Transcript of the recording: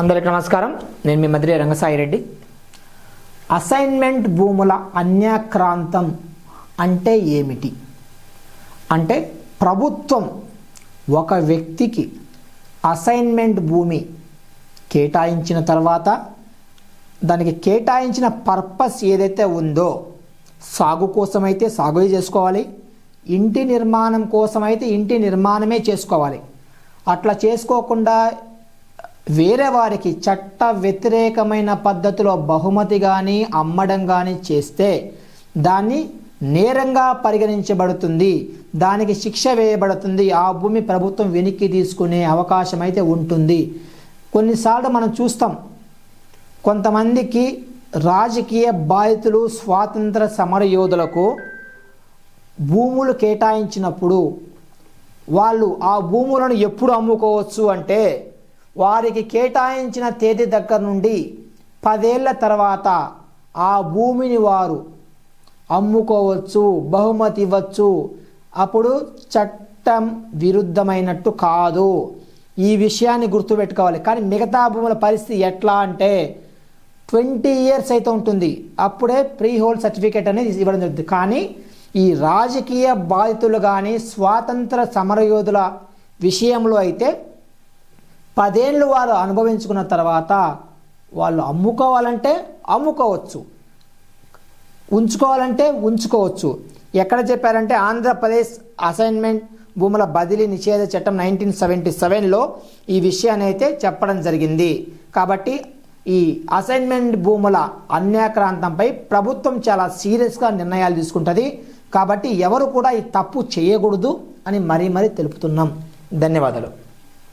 అందరికీ నమస్కారం. నేను మీ మధురి రంగసాయి రెడ్డి. అసైన్మెంట్ భూముల అన్యాక్రాంతం అంటే ఏమిటి? అంటే ప్రభుత్వం ఒక వ్యక్తికి అసైన్మెంట్ భూమి కేటాయించిన తర్వాత దానికి కేటాయించిన పర్పస్ ఏదైతే ఉందో సాగు కోసమైతే సాగు చేసుకోవాలి ఇంటి నిర్మాణం కోసమైతే ఇంటి నిర్మాణమే చేసుకోవాలి. అట్లా చేసుకోకుండా వేరే వారికి చట్ట వ్యతిరేకమైన పద్ధతిలో బహుమతి కానీ అమ్మడం కానీ చేస్తే దాన్ని నేరంగా పరిగణించబడుతుంది. దానికి శిక్ష వేయబడుతుంది. ఆ భూమి ప్రభుత్వం వెనక్కి తీసుకునే అవకాశం అయితే ఉంటుంది. కొన్నిసార్లు మనం చూస్తాం కొంతమందికి రాజకీయ బాధితులు స్వాతంత్ర సమరయోధులకు భూములు కేటాయించినప్పుడు వాళ్ళు ఆ భూములను ఎప్పుడు అమ్ముకోవచ్చు అంటే వారికి కేటాయించిన తేదీ దగ్గర నుండి పదేళ్ళ తర్వాత ఆ భూమిని వారు అమ్ముకోవచ్చు బహుమతి ఇవ్వచ్చు. అప్పుడు చట్టం విరుద్ధమైనట్టు కాదు. ఈ విషయాన్ని గుర్తుపెట్టుకోవాలి. కానీ మిగతా భూముల పరిస్థితి ఎట్లా అంటే ట్వంటీ ఇయర్స్ అయితే ఉంటుంది. అప్పుడే ప్రీ హోల్డ్ సర్టిఫికేట్ అనేది ఇవ్వడం జరుగుతుంది. కానీ ఈ రాజకీయ బాధితులు కానీ స్వాతంత్ర సమరయోధుల విషయంలో అయితే పదేళ్ళు వారు అనుభవించుకున్న తర్వాత వాళ్ళు అమ్ముకోవాలంటే అమ్ముకోవచ్చు. ఉంచుకోవాలంటే ఉంచుకోవచ్చు. ఎక్కడ చెప్పారంటే ఆంధ్రప్రదేశ్ అసైన్మెంట్ భూముల బదిలీ నిషేధ చట్టం నైన్టీన్ సెవెంటీ సెవెన్లో ఈ విషయాన్ని అయితే చెప్పడం జరిగింది. కాబట్టి ఈ అసైన్మెంట్ భూముల అన్యాక్రాంతంపై ప్రభుత్వం చాలా సీరియస్గా నిర్ణయాలు తీసుకుంటుంది. కాబట్టి ఎవరు కూడా ఈ తప్పు చేయకూడదు అని మరీ మరీ తెలుపుతున్నాం. ధన్యవాదాలు.